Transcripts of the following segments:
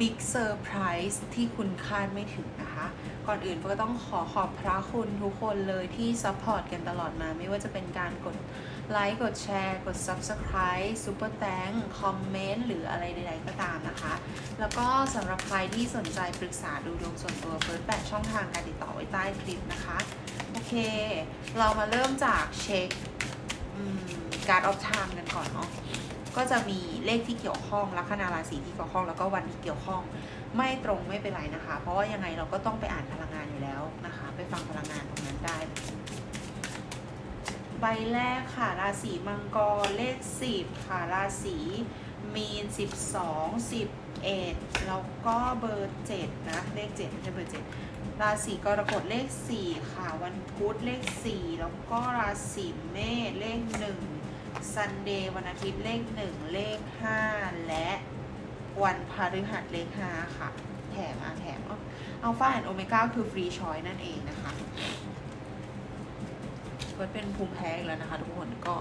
บิ๊กเซอร์ไพรส์ที่คุณคาดไม่ถึงนะคะ ก่อนอื่นก็ต้องขอขอบพระคุณทุกคนเลยที่ซัพพอร์ตกันตลอดมา ไม่ว่าจะเป็นการกดไลค์ กดแชร์ กด Subscribe ซูเปอร์แตงคอมเมนต์หรืออะไรใดๆก็ตามนะคะ แล้วก็สำหรับใครที่สนใจปรึกษาดูดวงส่วนตัวเฟิร์สแปะช่องทางการติดต่อไว้ใต้คลิปนะคะ โอเค เรามาเริ่มจากเช็คการออฟไทม์กันก่อนเนาะ ก็จะมีเลขที่เกี่ยวข้องลัคนาราศีที่เกี่ยวข้องแล้วก็วันที่เกี่ยวข้อง ไม่ตรงไม่เป็นไรนะคะ เพราะว่ายังไงเราก็ต้องไปอ่านพลังงานอยู่แล้วนะคะ ไปฟังพลังงานตรงนั้นได้ ใบแรกค่ะราศีมังกรเลขสิบค่ะราศีมีนสิบสองสิบเอ็ดแล้วก็เบอร์เจ็ดนะเลขเจ็ดไม่ใช่เบอร์เจ็ดราศีกรกฎเลขสี่ค่ะ วันพุธเลขสี่แล้วก็ราศีเมษเลขหนึ่ง ซันเดย์วันอาทิตย์เลขหนึ่งเลขห้าและวันพฤหัสเลขห้าค่ะ แถมอะแถมอัลฟาแอนโอเมก้าคือฟรีชอยนั่นเองนะคะก็เป็นภูมิแพ้อีกแล้วนะคะทุกคนก็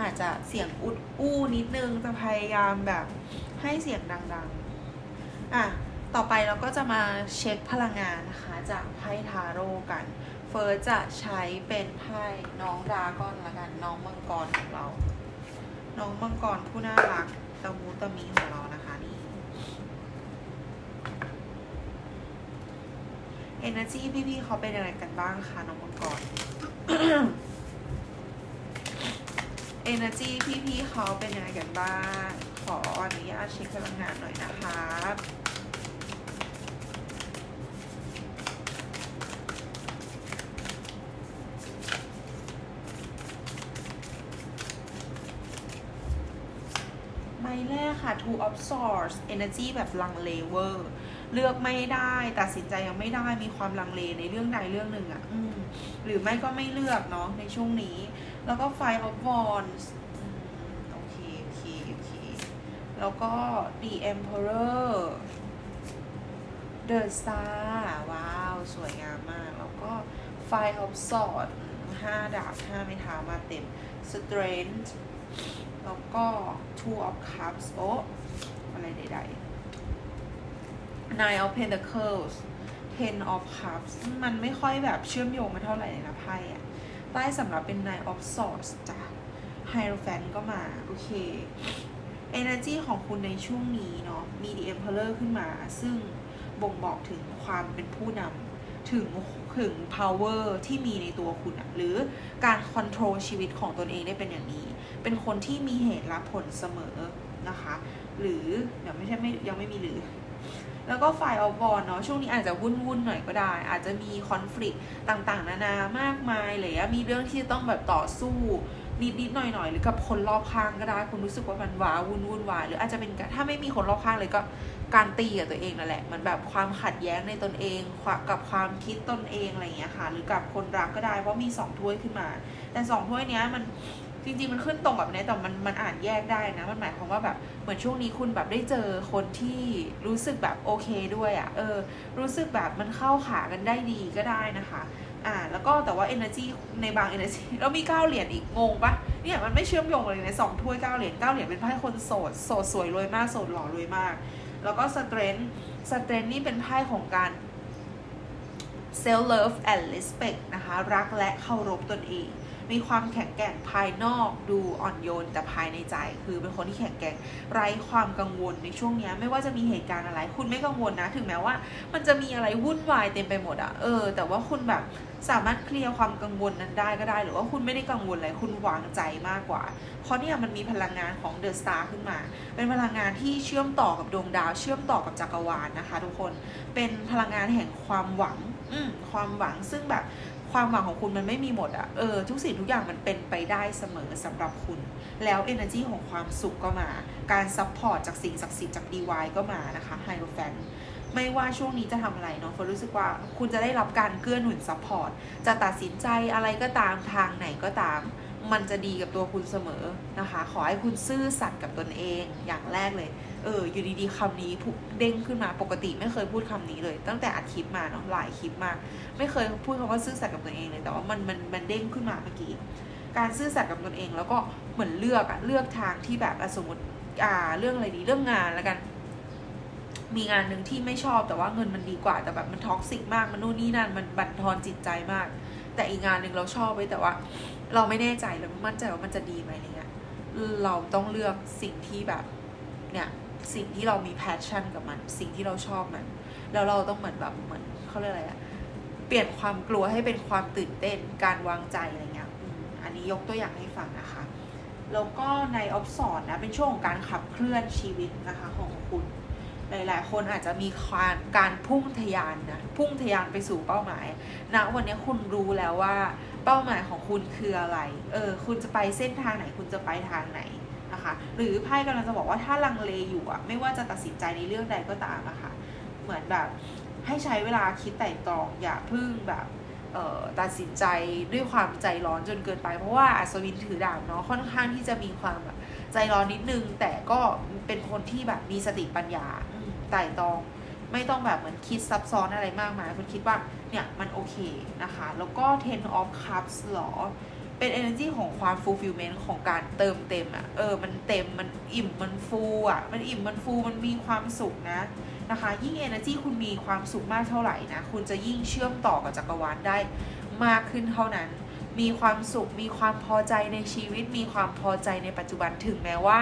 อาจจะเสียงอุดอู้นิดนึงจะพยายามแบบให้เสียงดังๆ อะ ต่อไปเราก็จะมาเช็คพลังงานนะคะ จากไพ่ทาโร่กัน เฟิร์สจะใช้เป็นไพ่น้องดราก้อนละกันน้องมังกรของเรา น้องมังกรผู้น่ารักตะมูตะมีของเรานะคะนี่ Energy พี่ๆเขาเป็นอะไรกันบ้างคะน้องมังกร Energy พี่ๆเขาเป็นยังไงกันบ้าง ขออนุญาตเช็คพลังงานหน่อยนะคะใบแรกค่ะ Two of Swords Energy แบบลังเลเวอร์เลือกไม่ได้ตัดสินใจยังไม่ได้มีความลังเลในเรื่องใดเรื่องหนึ่งอะ่ะหรือไม่ก็ไม่เลือกเนาะในช่วงนี้ แล้วก็ Five of Wands โอเคโอเคโอเคแล้วก็ The Emperor The Star ว้าว สวยงามมาก แล้วก็ Five of Swords ห้าดาบห้าไม้เท้ามาเต็ม Strength แล้วก็ Two of Cups โอะอะไรใดๆ Nine of Pentacles Ten of Cups มันไม่ค่อยแบบเชื่อมโยงกันเท่าไหร่นะไพ่อะใต้สำหรับเป็น Nine of Swords จ้ะ Hierophant ก็มา โอเค Energy ของคุณในช่วงนี้เนาะมี The Emperor ขึ้นมา ซึ่งบ่งบอกถึงความเป็นผู้นำถึงถึง power ที่มีในตัวคุณอะหรือการ control ชีวิตของตนเองได้เป็นอย่างนี้ เป็นคนที่มีเหตุและผลเสมอนะคะ หรือเดี๋ยวไม่ใช่ไม่ยังไม่มีหรือ แล้วก็ฝ่ายออบอลเนาะช่วงนี้อาจจะวุ่นวุ่นหน่อยก็ได้ อาจจะมีคอน FLICT ต่างๆ นานามากมายเลยอะมีเรื่องที่ต้องแบบต่อสู้นิดๆหน่อยๆหรือกับคนรอบข้างก็ได้ คุณรู้สึกว่ามันว้าวุ่นวุ่นวายหรืออาจจะเป็นถ้าไม่มีคนรอบข้างเลยก็การตีกับตัวเองนั่นแหละมันแบบความขัดแย้งในตนเองกับความคิดตนเองอะไรอย่างเงี้ยค่ะ หรือกับคนรักก็ได้เพราะมีสองถ้วยขึ้นมา แต่สองถ้วยเนี้ยมัน จริงๆมันขึ้นตรงกับนี้แต่มันมันอ่านแยกได้นะ มันหมายความว่าแบบเหมือนช่วงนี้คุณแบบได้เจอคนที่รู้สึกแบบโอเคด้วยอะ่ะเออ รู้สึกแบบมันเข้าขากันได้ดีก็ได้นะคะอ่าแล้วก็แต่ว่า energy ในบาง energy แล้วมีเก้าเหรียญอีกงงปะเนี่ยมันไม่เชื่อมโยงเลยในสองถ้วยเก้าเหรียญเก้าเหรียญเป็นไพ่คนโสดโสดสวยรวยมากโสดหล่อรวยมาก แล้วก็ strength strength นี่เป็นไพ่ของการ self love and respect นะคะ รักและเคารพตนเอง มีความแข็งแกร่งภายนอกดูอ่อนโยนแต่ภายในใจ คือเป็นคนที่แข็งแกร่งไร้ความกังวลในช่วงนี้ไม่ว่าจะมีเหตุการณ์อะไร คุณไม่กังวลนะ ถึงแม้ว่า มันจะมีอะไรวุ่นวายเต็มไปหมดอะเออ แต่ว่าคุณแบบสามารถเคลียร์ความกังวลนั้นได้ก็ได้ หรือว่าคุณไม่ได้กังวลอะไรคุณวางใจมากกว่า เพราะเนี่ยมันมีพลังงานของเดอะสตาร์ขึ้นมา เป็นพลังงานที่เชื่อมต่อกับดวงดาว เชื่อมต่อกับจักรวาลนะคะ ทุกคนเป็นพลังงานแห่งความหวังอืความหวังซึ่งแบบ ความหวังของคุณมันไม่มีหมดอะเออทุกสิ่งทุกอย่างมันเป็นไปได้เสมอสำหรับคุณ แล้ว energy ของความสุขก็มา การซัพพอร์ตจากสิ่งศักดิ์สิทธิ์จาก DY ก็มานะคะไฮโ o แฟนไม่ว่าช่วงนี้จะทำอะไรเนาะเฟิร์นรู้สึกว่าคุณจะได้รับการเกื้อหนุนซัพพอร์ตจะตัดสินใจอะไรก็ตามทางไหนก็ตาม มันจะดีกับตัวคุณเสมอนะคะ ขอให้คุณซื่อสัตย์กับตนเองอย่างแรกเลย เอออยู่ดีๆคำนี้พุเด้งขึ้นมาปกติไม่เคยพูดคำนี้เลย ตั้งแต่อัดคลิปมาเนาะหลายคลิปมาก ไม่เคยพูดคำว่าซื่อสัตย์กับตัวเองเลย แต่ว่ามันมันมันเด้งขึ้นมาเมื่อกี้ การซื่อสัตย์กับตนเอง แล้วก็เหมือนเลือกอะเลือกทางที่แบบสมมติอ่าเรื่องอะไรดีเรื่องงานแล้วกัน มีงานหนึ่งที่ไม่ชอบแต่ว่าเงินมันดีกว่า แต่แบบมันท็อกซิกมากมันนู่นนี่นั่นมันบั่นทอนจิตใจมาก แต่อีกงานหนึ่งเราชอบไว้แต่ว่า เราไม่แน่ใจเราไม่มั่นใจว่ามันจะดีไหมอะไรเงี้ยเราต้องเลือกสิ่งที่แบบเนี่ย สิ่งที่เรามีแพชชั่นกับมัน สิ่งที่เราชอบมัน แล้วเราต้องเหมือนแบบเหมือนเขาเรียกอะไรอะเปลี่ยนความกลัวให้เป็นความตื่นเต้นการวางใจอะไรเงี้ยอันนี้ยกตัวอย่างให้ฟังนะคะ แล้วก็ในออฟสอนนะเป็นช่วงของการขับเคลื่อนชีวิตนะคะของคุณหลายๆ คนอาจจะมีการการพุ่งทะยานนะพุ่งทะยานไปสู่เป้าหมายณวันนี้คุณรู้แล้วว่าเป้าหมายของคุณคืออะไร เออ คุณจะไปเส้นทางไหน คุณจะไปทางไหน นะคะ หรือไพ่กำลังจะบอกว่าถ้าลังเลอยู่อะไม่ว่าจะตัดสินใจในเรื่องใดก็ตามนะคะเหมือนแบบให้ใช้เวลาคิดไต่ตรองอย่าเพึ่งแบบตัดสินใจด้วยความใจร้อนจนเกินไป เพราะว่าอัศวินถือดาบเนาะค่อนข้างที่จะมีความแบบใจร้อนนิดนึง แต่ก็เป็นคนที่แบบมีสติปัญญาไต่ตรอง ไม่ต้องแบบเหมือนคิดซับซ้อนอะไรมากมายคุณคิดว่าเนี่ยมันโอเคนะคะ แล้วก็ ten of cups หรอ เป็น energy ของความ fulfillment ของการเติมเต็มอะ่ะ เออ มันเต็ม มันอิ่ม มันฟูอะ มันอิ่ม มันฟู มันมีความสุขนะ นะคะ ยิ่ง energy คุณมีความสุขมากเท่าไหร่นะ คุณจะยิ่งเชื่อมต่อกับจักรวาลได้มากขึ้นเท่านั้น มีความสุข มีความพอใจในชีวิต มีความพอใจในปัจจุบัน ถึงแม้ว่า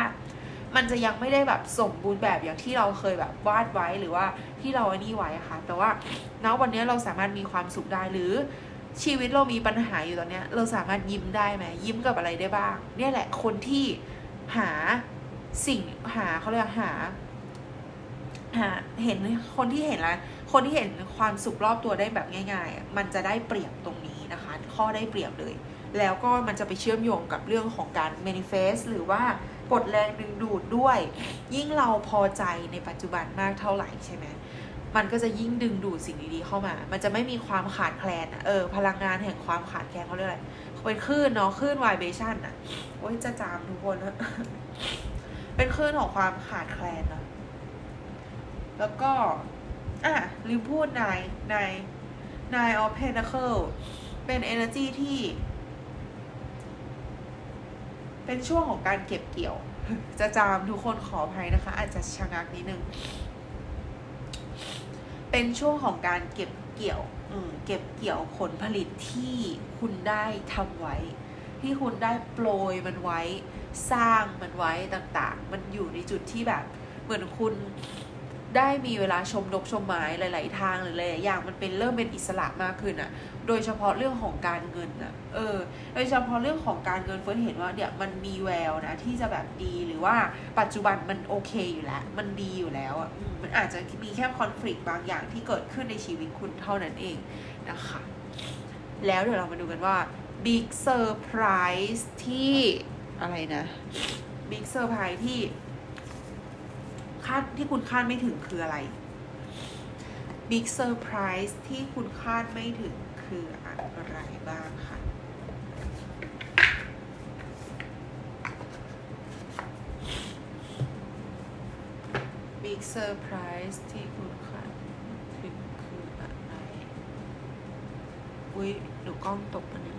มันจะยังไม่ได้แบบสมบูรณ์แบบอย่างที่เราเคยแบบวาดไว้หรือว่าที่เราอันนี้ไว้ค่ะ แต่ว่าณวันนี้เราสามารถมีความสุขได้หรือ ชีวิตเรามีปัญหาอยู่ตอนเนี้ย เราสามารถยิ้มได้ไหมยิ้มกับอะไรได้บ้าง เนี่ยแหละคนที่หาสิ่งหาเขาเรียกหาหาเห็นคนที่เห็นแล้วคนที่เห็นความสุขรอบตัวได้แบบง่าย ๆ มันจะได้เปรียบตรงนี้นะคะ ข้อได้เปรียบเลย แล้วก็มันจะไปเชื่อมโยงกับเรื่องของการ manifest หรือว่ากดแรงดึงดูดด้วย ยิ่งเราพอใจในปัจจุบันมากเท่าไหร่ใช่ไหม มันก็จะยิ่งดึงดูดสิ่งดีๆเข้ามา มันจะไม่มีความขาดแคลนอะเออ พลังงานแห่งความขาดแคลนเขาเรียกอะไรเป็นคลื่นเนาะคลื่นไวเบชั่นอะโอ้ยจะจามทุกคนนะเป็นคลื่นของความขาดแคลนเนาะแล้วก็ อะลืมพูดนายนายนายออฟเพนเคิลเป็น energy ที่ เป็นช่วงของการเก็บเกี่ยว จะจามทุกคนขออภัยนะคะ อาจจะชะงักนิดนึง เป็นช่วงของการเก็บเกี่ยวเก็บเกี่ยวผลผลิตที่คุณได้ทำไว้ ที่คุณได้โปรยมันไว้ สร้างมันไว้ต่างๆ มันอยู่ในจุดที่แบบ เหมือนคุณ ได้มีเวลาชมนกชมไม้หลาย ๆ ทางหรือหลายอย่างมันเป็นเริ่มเป็นอิสระมากขึ้นอะโดยเฉพาะเรื่องของการเงินอะเออ โดยเฉพาะเรื่องของการเงินเฟิร์สเห็นว่าเนี่ยมันมีแววนะที่จะแบบดีหรือว่าปัจจุบันมันโอเคอยู่แล้ว มันดีอยู่แล้วอะมันอาจจะมีแค่คอน FLICT บางอย่างที่เกิดขึ้นในชีวิตคุณเท่านั้นเองนะคะ แล้วเดี๋ยวเรามาดูกันว่า Big Surprise ที่อะไรนะ Big Surprise ที่าดที่คุณคาดไม่ถึงคืออะไร Big Surprise ที่คุณคาดไม่ถึงคืออะไรบ้างคะ Big Surprise ที่คุณคาดถึงคืออะไร อุ้ยหนูกล้องตกปะเนี่ย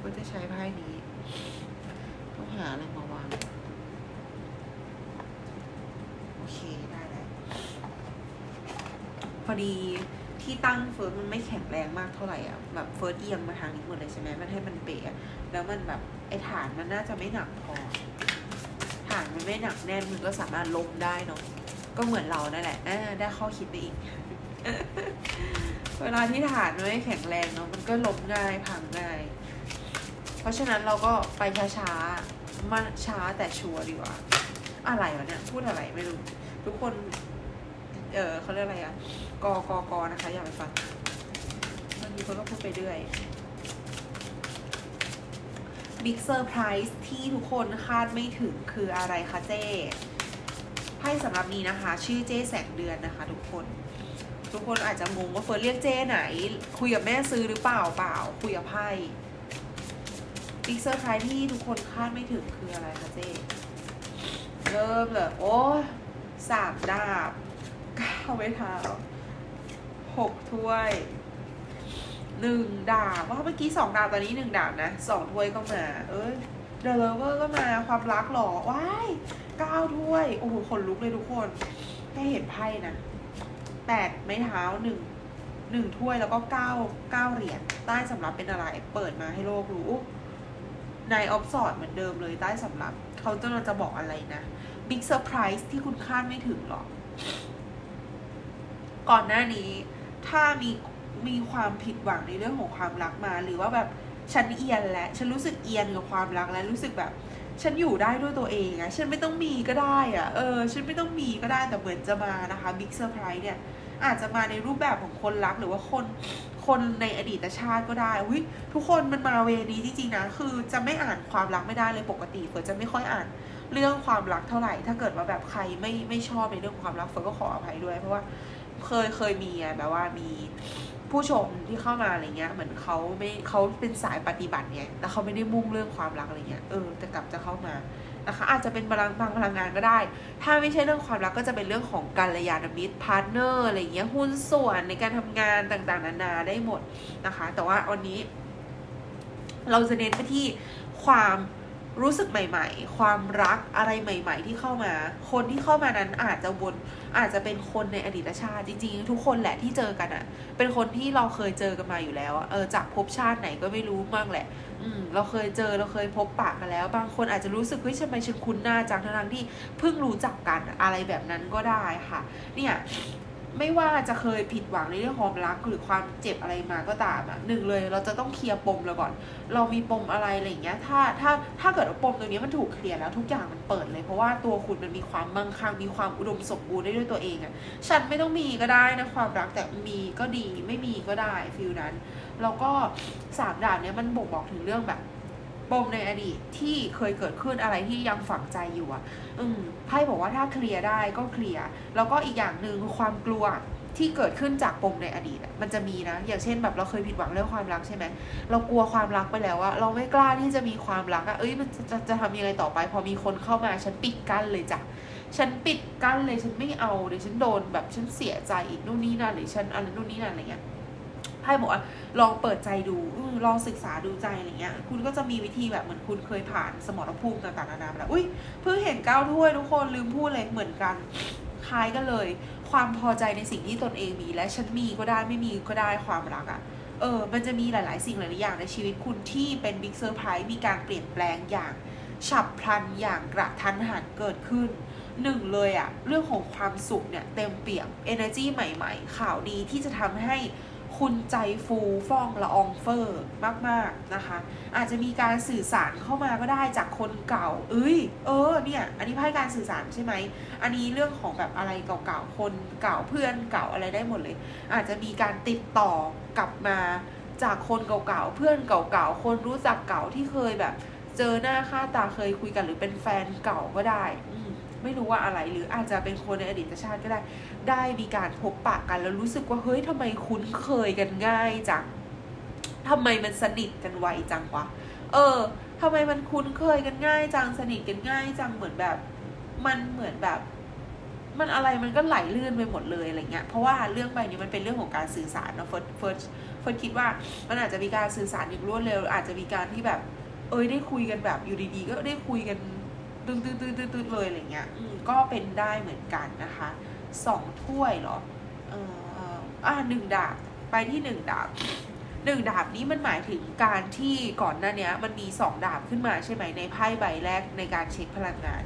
ว่าจะใช้ไพ่นี้ ต้องหาอะไรมาวาง อเคได้แล้วพอดีที่ตั้งเฟิร์สมันไม่แข็งแรงมากเท่าไหร่อะแบบเฟิร์สเอียงมาทางนี้หมดเลยใช่ไหมมันให้มันเป๋อะแล้วมันแบบไอฐานมันน่าจะไม่หนักพอ ฐานมันไม่หนักแน่นมันก็สามารถล้มได้เนาะก็เหมือนเรานั่นแหละอได้ข้อคิดไปอีก เวลาที่ฐานมันไม่แข็งแรงเนาะมันก็ล้มง่ายพังง่าย เพราะฉะนั้นเราก็ไปช้าๆมาช้าแต่ชัวร์ดีกว่า อะไรวะเนี่ยพูดอะไรไม่รู้ ทุกคน เออเขาเรียกอะไรอะกอกอกอนะคะ อย่าไปฟังบางทีคนก็พูดไปเรื่อยบิ๊กเซอร์ไพรส์ที่ทุกคนคาดไม่ถึงคืออะไรคะเจ้ไพ่สำหรับนี้นะคะ ชื่อเจ้แสงเดือนนะคะ ทุกคน ทุกคนอาจจะงงว่าเฟิร์นเรียกเจ้ไหน คุยกับแม่ซื้อหรือเปล่าเปล่า คุยกับไพ่บิ๊กเซอร์ไพรส์ที่ทุกคนคาดไม่ถึงคืออะไรคะเจ้ เริ่มเลยโอ้สามดาบเก้าไม้เท้าหกถ้วยหนึ่งดาบว่าเมื่อกี้สองดาบตอนนี้หนึ่งดาบนะสองถ้วยก็มา เอ้ยเดลเวอร์ก็มาความรักหรอว้ายเก้าถ้วย โอ้โหขนลุกเลยทุกคนให้เห็นไพ่นะแปดไม้เท้าหนึ่งหนึ่งถ้วยแล้วก็เก้าเก้าเหรียญใต้สำรับเป็นอะไร เปิดมาให้โลกรู้นายออฟสอดเหมือนเดิมเลยใต้สำรับ เขาจะจะบอกอะไรนะบิ๊กเซอร์ไพรส์ที่คุณคาดไม่ถึงหรอก ก่อนหน้านี้ ถ้ามีมีความผิดหวังในเรื่องของความรักมา หรือว่าแบบฉันเอียนแล้วฉันรู้สึกเอียนกับความรักแล้วรู้สึกแบบ ฉันอยู่ได้ด้วยตัวเองอะฉันไม่ต้องมีก็ได้อะเออ ฉันไม่ต้องมีก็ได้แต่เหมือนจะมานะคะบิ๊กเซอร์ไพรส์เนี่ย อาจจะมาในรูปแบบของคนรักหรือว่าคน คนในอดีตชาติก็ได้อุยทุกคนมันมาเวนี้จริงๆนะคือจะไม่อ่านความรักไม่ได้เลยปกติเฟิร์จะไม่ค่อยอ่านเรื่องความรักเท่าไหร่ ถ้าเกิดว่าแบบใครไม่ไม่ชอบในเรื่องความรักเฟิร์ก็ขออภัยด้วย เพราะว่าเคยเคยมีอะแบบว่ามีผู้ชมที่เข้ามาอะไรเงี้ยเหมือนเขาไม่เขาเป็นสายปฏิบัติเนี่ยแต่เขาไม่ได้มุ่งเรื่องความรักอะไรเงี้ยเออแต่กลับจะเข้ามา นะคะอาจจะเป็นพลังบางพลังงานก็ได้ ถ้าไม่ใช่เรื่องความรักก็จะเป็นเรื่องของกัลยานมิตรพาร์ทเนอร์อะไรเงี้ยหุ้นส่วนในการทำงานต่างๆ นานาได้หมดนะคะ แต่ว่าวันนี้ เราจะเน้นไปที่ความรู้สึกใหม่ ๆ ความรักอะไรใหม่ ๆ ที่เข้ามา คนที่เข้ามานั้นอาจจะวน อาจจะเป็นคนในอดีตชาติจริงๆ ทุกคนแหละที่เจอกันอะ่ะเป็นคนที่เราเคยเจอกันมาอยู่แล้วเออจากภพชาติไหนก็ไม่รู้มั่งแหละ อืมเราเคยเจอเราเคยพบปะกันแล้ว บางคนอาจจะรู้สึกเฮ้ยทำไมฉันคุ้นหน้าจังทั้งที่เพิ่งรู้จักกันอะไรแบบนั้นก็ได้ค่ะ เนี่ย ไม่ว่าจะเคยผิดหวังในเรื่องความรักหรือความเจ็บอะไรมาก็ตามอะหนึ่งเลยเราจะต้องเคลียร์ปมเราก่อน เรามีปมอะไรอะไรอย่างเงี้ย ถ้าถ้าถ้าเกิดว่าปมตรงนี้มันถูกเคลียร์แล้วทุกอย่างมันเปิดเลย เพราะว่าตัวคุณมันมีความมั่งคั่งมีความอุดมสมบูรณ์ได้ด้วยตัวเองอะฉันไม่ต้องมีก็ได้นะความรักแต่มีก็ดีไม่มีก็ได้ฟิลนั้นแล้วก็สามดาบเนี้ยมันบ่งบอกถึงเรื่องแบบ ปมในอดีตที่เคยเกิดขึ้นอะไรที่ยังฝังใจอยู่อะ อืมไพ่บอกว่าถ้าเคลียร์ได้ก็เคลียร์แล้วก็อีกอย่างหนึ่งความกลัวที่เกิดขึ้นจากปมในอดีตมันจะมีนะ อย่างเช่นแบบเราเคยผิดหวังเรื่องความรักใช่ไหมเรากลัวความรักไปแล้วอะเราไม่กล้าที่จะมีความรักอะเอ้ยมันจะจะจะทำยังไงต่อไป พอมีคนเข้ามาฉันปิดกั้นเลยจ้ะฉันปิดกั้นเลยฉันไม่เอาเดี๋ยวฉันโดนแบบฉันเสียใจอีกนู่นนี่นั่นหรือฉันอะไรนู่นนี่นั่นอะไรเงี้ย ไพ่บอกว่าลองเปิดใจดูอลองศึกษาดูใจอะไรเงี้ย คุณก็จะมีวิธีแบบเหมือนคุณเคยผ่านสมรภูมิต่างๆนานามาแล้วอุ้ยเพิ่งเห็นก้าวถ้วยทุกคนลืมพูดเลยเหมือนกันคล้ายกันเลย ความพอใจในสิ่งที่ตนเองมีและฉันมีก็ได้ไม่มีก็ได้ความรักอะ่ะเออมันจะมีหลาย ๆ สิ่งหลายๆอย่างในชีวิตคุณที่เป็นบิ๊กเซอร์ไพรส์มีการเปลี่ยนแปลงอย่างฉับพลันอย่างกระทันหันเกิดขึ้นหนึ่งเลยอะเรื่องของความสุขเนี่ยเต็มเปี่ยม energy ใหม่ ๆ ข่าวดีที่จะทำให้ คุณใจฟูฟ่องละอองเฟอร์มากๆนะคะ อาจจะมีการสื่อสารเข้ามาก็ได้จากคนเก่า เอ้ย เออเนี่ยอันนี้ไพ่การสื่อสารใช่ไหมอันนี้เรื่องของแบบอะไรเก่าๆคนเก่าเพื่อนเก่าอะไรได้หมดเลย อาจจะมีการติดต่อกลับมาจากคนเก่าๆเพื่อนเก่าๆคนรู้จักเก่าที่เคยแบบ เจอหน้าค่าตาเคยคุยกันหรือเป็นแฟนเก่าก็ได้อื ไม่รู้ว่าอะไรหรืออาจจะเป็นคนในอดีตชาติก็ได้ ได้มีการพบปะกันแล้วรู้สึกว่าเฮ้ยทำไมคุ้นเคยกันง่ายจังทำไมมันสนิทกันไวจังวะเออทำไมมันคุ้นเคยกันง่ายจังสนิทกันง่ายจังเหมือนแบบ มันเหมือนแบบ มันอะไรมันก็ไหลลื่นไปหมดเลยอะไรเงี้ยเพราะว่าเรื่องใบนี้มันเป็นเรื่องของการสื่อสารเนาะเฟิร์สเฟิร์สเฟิร์สคิดว่ามันอาจจะมีการสื่อสารอย่างรวดเร็ว อาจจะมีการที่แบบ เอ้ยได้คุยกันแบบอยู่ดีๆ ก็ได้คุยกัน ตึ๊ดตึ๊ดตึ๊ดตึ๊ดตึ๊ดเลยอะไรเงี้ยอืมก็เป็นได้เหมือนกันนะคะสองถ้วยเหรอเอออ่าหนึ่งดาบไปที่หนึ่งดาบหนึ่งดาบนี้มันหมายถึงการที่ก่อนหน้านี้มันมีสองดาบขึ้นมาใช่ไหมในไพ่ใบแรกในการเช็คพลังงาน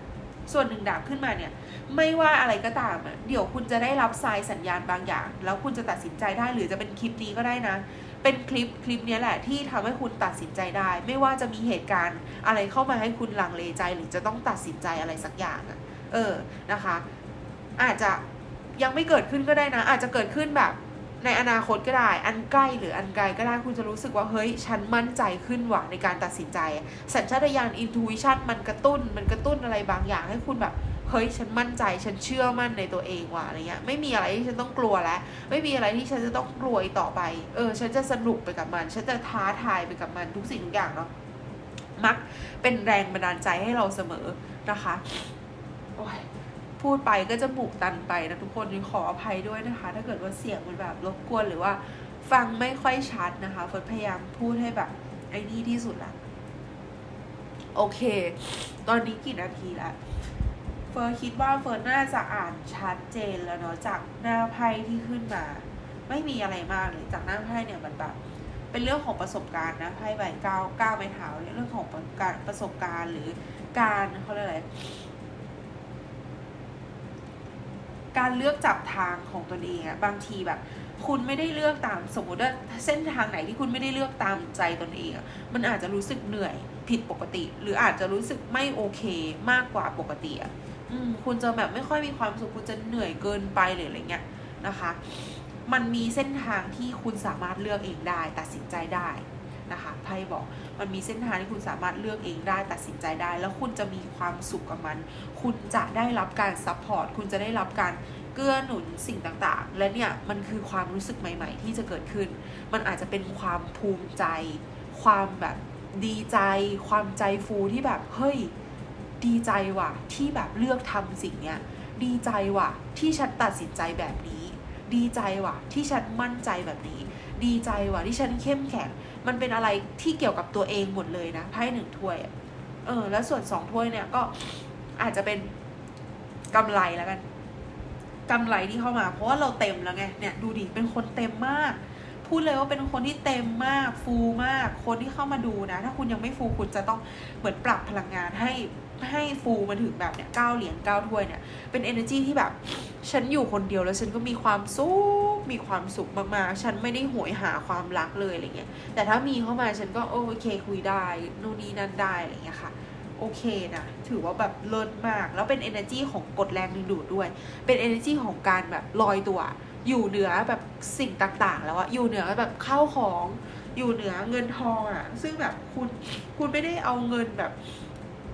ส่วนหนึ่งดาบขึ้นมาเนี่ย ไม่ว่าอะไรก็ตามอะเดี๋ยวคุณจะได้รับทรายสัญญาณบางอย่าง แล้วคุณจะตัดสินใจได้หรือจะเป็นคลิปนี้ก็ได้นะ เป็นคลิปคลิปเนี้ยแหละที่ทำให้คุณตัดสินใจได้ ไม่ว่าจะมีเหตุการณ์อะไรเข้ามาให้คุณลังเลใจ หรือจะต้องตัดสินใจอะไรสักอย่างอะเออนะคะ อาจจะยังไม่เกิดขึ้นก็ได้นะ อาจจะเกิดขึ้นแบบ ในอนาคตก็ได้ อันใกล้หรืออันไกลก็ได้คุณจะรู้สึกว่าเฮ้ย ฉันมั่นใจขึ้นหว่ะในการตัดสินใจ สัญชาตญาณอินทูวิชันมันกระตุ้นมันกระตุ้นอะไรบางอย่างให้คุณแบบเฮ้ยฉันมั่นใจฉันเชื่อมั่นในตัวเองว่ะอะไรเงี้ยไม่มีอะไรที่ฉันต้องกลัวแล้ว ไม่มีอะไรที่ฉันจะต้องกลัวอีกต่อไป เออ ฉันจะสนุกไปกับมัน ฉันจะท้าทายไปกับมันทุกสิ่งทุกอย่างเนาะมักเป็นแรงบันดาลใจให้เราเสมอนะคะโอ้ย พูดไปก็จะบุกตันไปนะทุกคนขออภัยด้วยนะคะ ถ้าเกิดว่าเสียงมันแบบรบกวนหรือว่าฟังไม่ค่อยชัดนะคะเฟิร์สพยายามพูดให้แบบไอ้นี่ที่สุดละโอเค ตอนนี้กี่นาทีละเฟิร์นคิดว่าเฟิร์นน่าจะอ่านชัดเจนแล้วเนาะจากหน้าไพ่ที่ขึ้นมา ไม่มีอะไรมากเลยจากหน้าไพ่เนี่ยมันแบบเป็นเรื่องของประสบการณ์นะไพ่ใบเก้าเก้าไม้เท้าเนี่ยเรื่องของประการประสบการณ์หรือการเขาเรียกอะไร การเลือกจับทางของตนเองอะบางทีแบบ คุณไม่ได้เลือกตามสมมติว่าเส้นทางไหนที่คุณไม่ได้เลือกตามใจตนเองอะมันอาจจะรู้สึกเหนื่อยผิดปกติ หรืออาจจะรู้สึกไม่โอเคมากกว่าปกติอะอืมคุณจะแบบไม่ค่อยมีความสุขคุณจะเหนื่อยเกินไปหรืออะไรเงี้ยนะคะ มันมีเส้นทางที่คุณสามารถเลือกเองได้ ตัดสินใจได้ พ่บอก มันมีเส้นทางที่คุณสามารถเลือกเองได้ตัดสินใจได้ แล้วคุณจะมีความสุขกับมัน คุณจะได้รับการซัพพอร์ตคุณจะได้รับการเกื้อหนุนสิ่งต่างๆ และเนี่ยมันคือความรู้สึกใหม่ ๆ ที่จะเกิดขึ้น มันอาจจะเป็นความภูมิใจ ความแบบดีใจ ความใจฟูที่แบบเฮ้ยดีใจว่ะ ที่แบบเลือกทำสิ่งเนี้ยดีใจว่ะ ที่ฉันตัดสินใจแบบนี้ ดีใจว่ะ ที่ฉันมั่นใจแบบนี้ ดีใจว่ะ ที่ฉันเข้มแข็ง มันเป็นอะไรที่เกี่ยวกับตัวเองหมดเลยนะไพ่หนึ่งถ้วยเออ แล้วส่วนสองถ้วยเนี่ยก็อาจจะเป็นกำไรแล้วกันกำไรที่เข้ามา เพราะว่าเราเต็มแล้วไงเนี่ยดูดิเป็นคนเต็มมาก พูดเลยว่าเป็นคนที่เต็มมากฟูมาก คนที่เข้ามาดูนะ ถ้าคุณยังไม่ฟูคุณจะต้องเหมือนปรับพลังงานให้ให้ฟูมาถึงแบบเนี่ยเก้าเหรียญเก้าถ้วยเนี่ยเป็น energy ที่แบบ ฉันอยู่คนเดียวแล้วฉันก็มีความสุขมีความสุขมากๆ ฉันไม่ได้หวยหาความรักเลยอะไรเงี้ย แต่ถ้ามีเข้ามาฉันก็โอเคคุยได้นู่นนี่นั่นได้อะไรเงี้ยค่ะ โอเคนะ ถือว่าแบบเลิศมาก แล้วเป็น energy ของกดแรงดึงดูดด้วย เป็น energy ของการแบบลอยตัว อยู่เหนือแบบสิ่งต่างๆ แล้วอะอยู่เหนือแบบเข้าของ อยู่เหนือเงินทองอะซึ่งแบบคุณคุณไม่ได้เอาเงินแบบ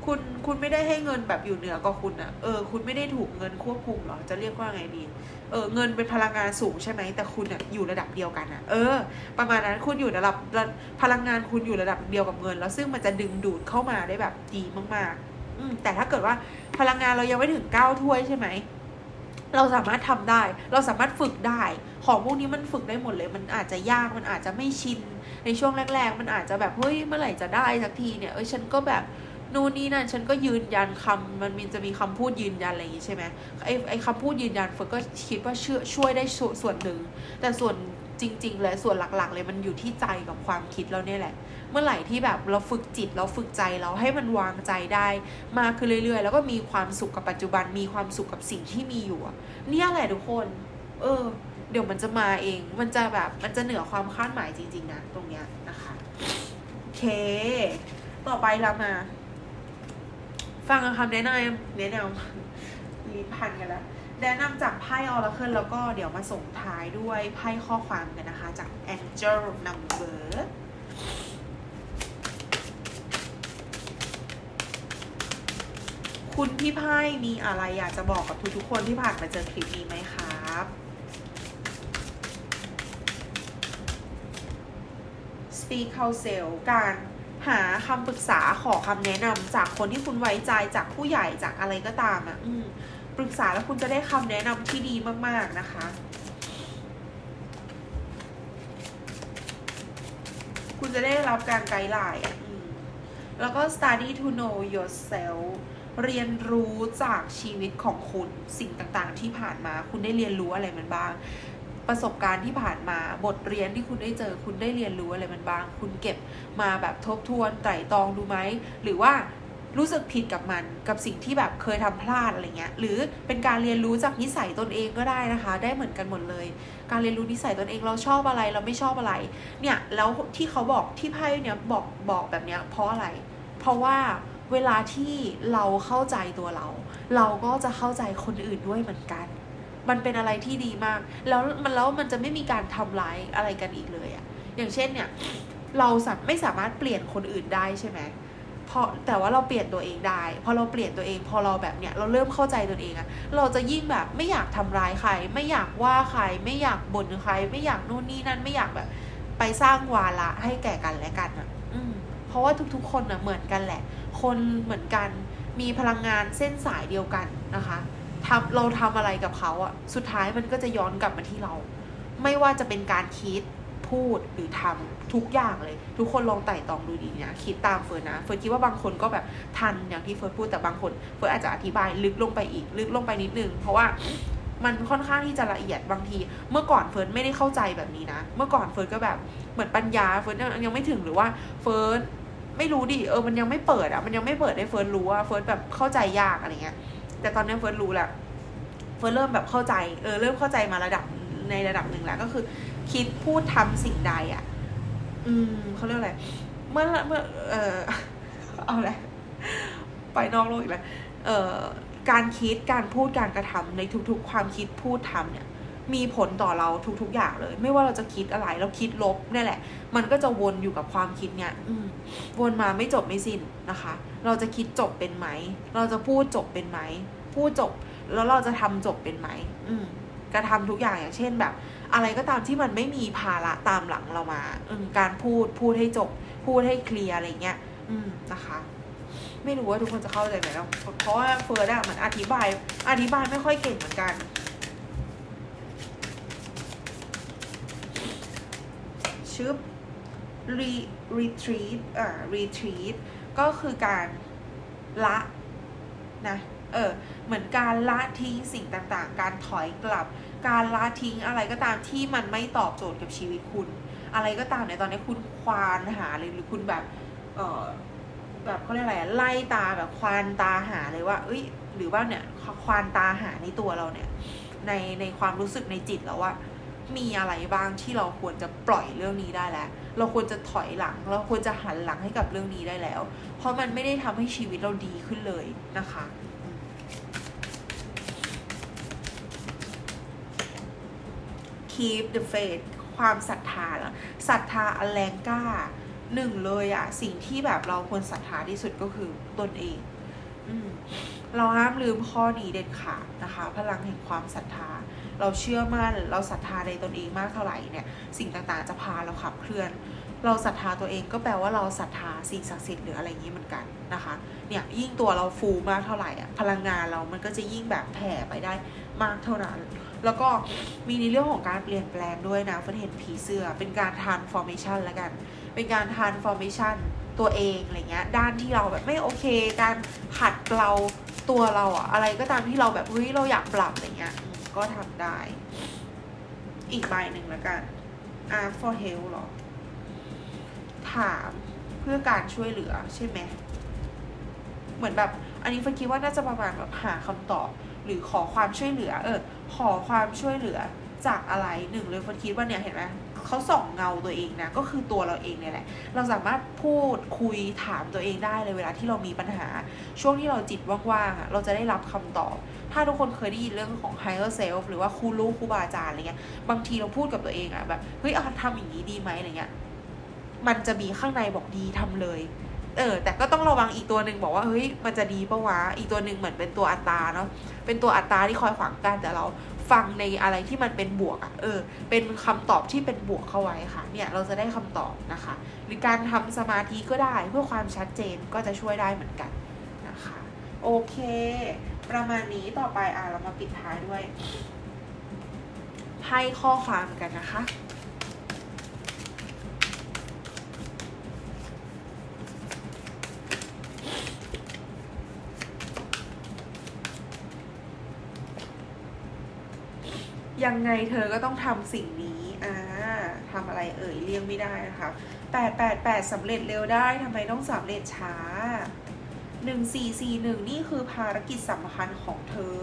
คุณคุณไม่ได้ให้เงินแบบอยู่เหนือกว่าคุณอะเออคุณไม่ได้ถูกเงินควบคุมหรอจะเรียกว่าไงดีเออเงินเป็นพลังงานสูงใช่ไหมแต่คุณอะอยู่ระดับเดียวกันอะเออ ประมาณนั้นคุณอยู่ระดับพลังงานคุณอยู่ระดับเดียวกับเงิน แล้วซึ่งมันจะดึงดูดเข้ามาได้แบบดีมากๆอืมแต่ถ้าเกิดว่าพลังงานเรายังไม่ถึงเก้าถ้วยใช่ไหมเราสามารถทำได้ เราสามารถฝึกได้ ของพวกนี้มันฝึกได้หมดเลย มันอาจจะยาก มันอาจจะไม่ชิน ในช่วงแรก ๆ มันอาจจะแบบ เฮ้ย เมื่อไหร่จะได้สักทีเนี่ย เอ้ยฉันก็แบบ นู่นนี่นั่นฉันก็ยืนยันคำมันมีจะมีคำพูดยืนยันอะไรอย่างงี้ใช่ไหมไอ้ไอ้คำพูดยืนยันเฟิร์นก็คิดว่าเชื่อช่วยได้ส่วนส่วนหนึ่ง แต่ส่วนจริง ๆ เลยส่วนหลักๆ เลยมันอยู่ที่ใจกับความคิดเราเนี่ยแหละ เมื่อไหร่ที่แบบเราฝึกจิตเราฝึกใจเราให้มันวางใจได้มากขึ้นเรื่อยๆ แล้วก็มีความสุขกับปัจจุบันมีความสุขกับสิ่งที่มีอยู่เนี่ยแหละทุกคน เออ เดี๋ยวมันจะมาเอง มันจะแบบมันจะเหนือความคาดหมายจริง ๆนะตรงเนี้ยนะคะโอเค ต่อไปเรามา ฟังคำแนะนำแนะนำลิ้นพันกันแล้วแนะนำจากไพ่ออร์เคิลแล้วก็เดี๋ยวมาส่งท้ายด้วยไพ่ข้อความกันนะคะ จาก Angel Number คุณพี่ไพ่มีอะไรอยากจะบอกกับทุกๆคนที่ผ่านมาเจอคลิปนี้ไหมครับ Speak Counsel การ หาคำปรึกษาขอคำแนะนำจากคนที่คุณไว้ใจจากผู้ใหญ่จากอะไรก็ตามอะปรึกษาแล้วคุณจะได้คำแนะนำที่ดีมาก ๆ นะคะ คุณจะได้รับการไกด์ไลน์แล้วก็ study to know yourself เรียนรู้จากชีวิตของคุณสิ่งต่างๆ ที่ผ่านมา คุณได้เรียนรู้อะไรมันบ้าง ประสบการณ์ที่ผ่านมาบทเรียนที่คุณได้เจอ คุณได้เรียนรู้อะไรมันบ้าง คุณเก็บมาแบบทบทวนไตร่ตรองดูไหม หรือว่ารู้สึกผิดกับมันกับสิ่งที่แบบเคยทำพลาดอะไรเงี้ย หรือเป็นการเรียนรู้จากนิสัยตนเองก็ได้นะคะ ได้เหมือนกันหมดเลย การเรียนรู้นิสัยตนเองเราชอบอะไรเราไม่ชอบอะไร เนี่ยแล้วที่เขาบอกที่ไพ่เนี่ยบอกบอกแบบเนี้ยเพราะอะไร เพราะว่าเวลาที่เราเข้าใจตัวเรา เราก็จะเข้าใจคนอื่นด้วยเหมือนกัน มันเป็นอะไรที่ดีมาก แล้วมันแล้วมันจะไม่มีการทำร้ายอะไรกันอีกเลยอะอย่างเช่นเนี่ย เราสามไม่สามารถเปลี่ยนคนอื่นได้ใช่ไหมเพราะแต่ว่าเราเปลี่ยนตัวเองได้พอเราเปลี่ยนตัวเอง พอเราแบบเนี้ยเราเริ่มเข้าใจตัวเองอะเราจะยิ่งแบบไม่อยากทำร้ายใคร ไม่อยากว่าใคร ไม่อยากบ่นใคร ไม่อยากนู่นนี่นั่นไม่อยากแบบ ไปสร้างวาระให้แก่กันและกันอะอืมเพราะว่าทุกๆคนนะเหมือนกันแหละ คนเหมือนกันมีพลังงานเส้นสายเดียวกันนะคะ ทำเราทำอะไรกับเขาอะสุดท้ายมันก็จะย้อนกลับมาที่เรา ไม่ว่าจะเป็นการคิดพูดหรือทำทุกอย่างเลย ทุกคนลองไต่ตองดูดีนะคิดตามเฟิร์นนะเฟิร์นคิดว่าบางคนก็แบบทันอย่างที่เฟิร์นพูดแต่บางคนเฟิร์นอาจจะอธิบายลึกลงไปอีกลึกลงไปนิดนึงเพราะว่ามันค่อนข้างที่จะละเอียดบางที เมื่อก่อนเฟิร์นไม่ได้เข้าใจแบบนี้นะ เมื่อก่อนเฟิร์นก็แบบเหมือนปัญญาเฟิร์นยังไม่ถึงหรือว่าเฟิร์นไม่รู้ดิเออมันยังไม่เปิดอะมันยังไม่เปิดให้เฟิร์นรู้ว่าเฟิร์นแบบเข้าใจยากอะไรเงี้ย แต่ตอนนี้เฟิร์นรู้แล้วเฟิร์นเริ่มแบบเข้าใจ เออเริ่มเข้าใจมาระดับในระดับหนึ่งแล้วก็คือ คิดพูดทำสิ่งใดอะ อืมเขาเรียกอะไร เมื่อเมื่อ เออเอาแหละไปนอกโลกอีกแล้วเอ่อการคิดการพูดการกระทำในทุกๆ ความคิดพูดทำเนี่ย มีผลต่อเราทุกๆอย่างเลย ไม่ว่าเราจะคิดอะไร เราคิดลบนี่แหละ มันก็จะวนอยู่กับความคิดเนี่ย อืม วนมาไม่จบไม่สิ้นนะคะ เราจะคิดจบเป็นไหม เราจะพูดจบเป็นไหม พูดจบแล้วเราจะทำจบเป็นไหม อืมกระทำทุกอย่างอย่างเช่นแบบ อะไรก็ตามที่มันไม่มีภาระตามหลังเรามาอืมการพูดพูดให้จบ พูดให้เคลียร์อะไรเงี้ย อืมนะคะ ไม่รู้ว่าทุกคนจะเข้าใจไหมเพราะว่าเฟิร์สอะเหมือนอธิบาย อธิบายไม่ค่อยเก่งเหมือนกันชึบ re retreat อ่า retreat ก็คือการละนะเออเหมือนการละทิ้งสิ่งต่างๆ การถอยกลับ การละทิ้งอะไรก็ตามที่มันไม่ตอบโจทย์กับชีวิตคุณ อะไรก็ตามในตอนนี้คุณควานหาเลยหรือคุณแบบเออแบบเขาเรียกอะไรอะไล่ตาแบบควานตาหาเลยว่า เอ้ย หรือว่าเนี่ยควานตาหาในตัวเราเนี่ยในในความรู้สึกในจิตแล้วว่า มีอะไรบ้างที่เราควรจะปล่อยเรื่องนี้ได้แล้ว เราควรจะถอยหลัง เราควรจะหันหลังให้กับเรื่องนี้ได้แล้ว เพราะมันไม่ได้ทำให้ชีวิตเราดีขึ้นเลยนะคะ keep the faith ความศรัทธาละศรัทธาอันแรงกล้าหนึ่งเลยอะสิ่งที่แบบเราควรศรัทธาที่สุดก็คือตนเองอเราห้ามลืมข้อนี้เด็ดขาดนะคะ พลังแห่งความศรัทธา เราเชื่อมั่น เราศรัทธาในตนเองมากเท่าไหร่เนี่ย สิ่งต่างๆจะพาเราขับเคลื่อน เราศรัทธาตัวเองก็แปลว่าเราศรัทธาสิ่งศักดิ์สิทธิ์หรืออะไรอย่างนี้เหมือนกันนะคะ เนี่ยยิ่งตัวเราฟูมากเท่าไหร่อะ พลังงานเรามันก็จะยิ่งแบบแผ่ไปได้มากเท่านั้น แล้วก็มีในเรื่องของการเปลี่ยนแปลงด้วยนะเฟิร์นเห็นผีเสื้อ เป็นการ transformation แล้วกัน เป็นการ transformation ตัวเองอะไรเงี้ย ด้านที่เราแบบไม่โอเค การขัดเกลาตัวเราอะอะไรก็ตามที่เราแบบเฮ้ยเราอยากปรับอะไรเงี้ย ก็ทำได้ อีกใบหนึ่งแล้วกัน ask for help หรอ ถามเพื่อการช่วยเหลือใช่ไหม เหมือนแบบ อันนี้เฟินคิดว่าน่าจะประมาณแบบหาคำตอบ หรือขอความช่วยเหลือ เออ ขอความช่วยเหลือจากอะไรหนึ่งเลยเฟินคิดว่าเนี่ยเห็นไหม เขาส่องเงาตัวเองนะก็คือตัวเราเองเนี่ยแหละ เราสามารถพูดคุยถามตัวเองได้เลยเวลาที่เรามีปัญหา ช่วงที่เราจิตว่างๆอะเราจะได้รับคำตอบ ถ้าทุกคนเคยได้ยินเรื่องของ higher self หรือว่าครูลูกครูบาอาจารย์อะไรเงี้ยบางทีเราพูดกับตัวเองอะแบบเฮ้ยเอาทำอย่างนี้ดีไหมอะไรเงี้ยมันจะมีข้างในบอกดีทำเลย เออแต่ก็ต้องระวังอีกตัวหนึ่งบอกว่าเฮ้ยมันจะดีปะวะอีกตัวหนึ่งเหมือนเป็นตัวอัตราเนาะเป็นตัวอัตราที่คอยขวางกันแต่เราฟังในอะไรที่มันเป็นบวกอะ่ะเออ เป็นคำตอบที่เป็นบวกเข้าไว้ค่ะ เนี่ยเราจะได้คำตอบนะคะ หรือการทำสมาธิก็ได้เพื่อความชัดเจนก็จะช่วยได้เหมือนกันนะคะ โอเค ประมาณนี้ต่อไปอะเรามาปิดท้ายด้วยให้ข้อความกันนะคะ ยังไงเธอก็ต้องทำสิ่งนี้อ่าทำอะไรเอ่ยเลี่ยงไม่ได้นะคะแปดแปดแปดสำเร็จเร็วได้ทำไมต้องสำเร็จช้าหนึ่งสสี่หนึ่งนี่คือภารกิจสำคัญของเธอ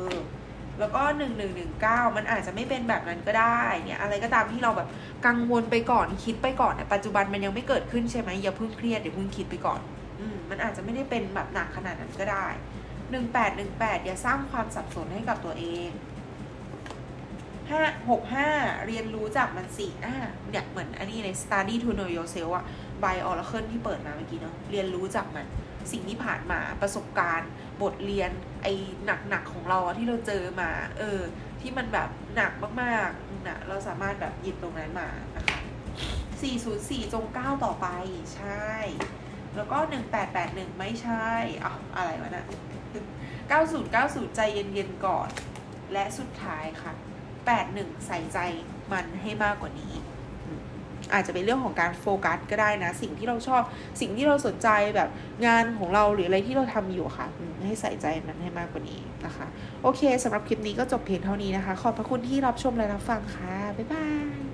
แล้วก็หนึ่งหนึ่งหนึ่งเก้ามันอาจจะไม่เป็นแบบนั้นก็ได้เนี่ยอะไรก็ตามที่เราแบบกังวลไปก่อนคิดไปก่อนเนี่ยปัจจุบันมันยังไม่เกิดขึ้นใช่ไหมอย่าเพิ่งเครียดอย่าเพิ่งคิดไปก่อนอืมมันอาจจะไม่ได้เป็นแบบหนักขนาดนั้นก็ได้หนึ่งแปดหนึ่งแปดอย่าสร้างความสับสนให้กับตัวเอง ห้าหกห้าเรียนรู้จากมันสิอ่าเนี่ยเหมือนอันนี้ใน study to know yourself อะ by oracle ที่เปิดมาเมื่อกี้เนาะ เรียนรู้จากมัน สิ่งที่ผ่านมา ประสบการณ์ บทเรียน ไอ้หนักๆของเราที่เราเจอมา เออ ที่มันแบบหนักมากๆนะเราสามารถแบบหยิบตรงนั้นมานะคะ404 จงก้าวต่อไป ใช่ แล้วก็ 1881 ไม่ใช่อะอะไรวะนะ90 90 ใจเย็นๆก่อน และสุดท้ายค่ะ 81 ใส่ใจมันให้มากกว่านี้ อาจจะเป็นเรื่องของการโฟกัสก็ได้นะ สิ่งที่เราชอบสิ่งที่เราสนใจแบบงานของเราหรืออะไรที่เราทำอยู่ค่ะ ให้ใส่ใจมันให้มากกว่านี้นะคะ โอเคสำหรับคลิปนี้ก็จบเพียงเท่านี้นะคะ ขอบพระคุณที่รับชมและรับฟังค่ะ บ๊ายบาย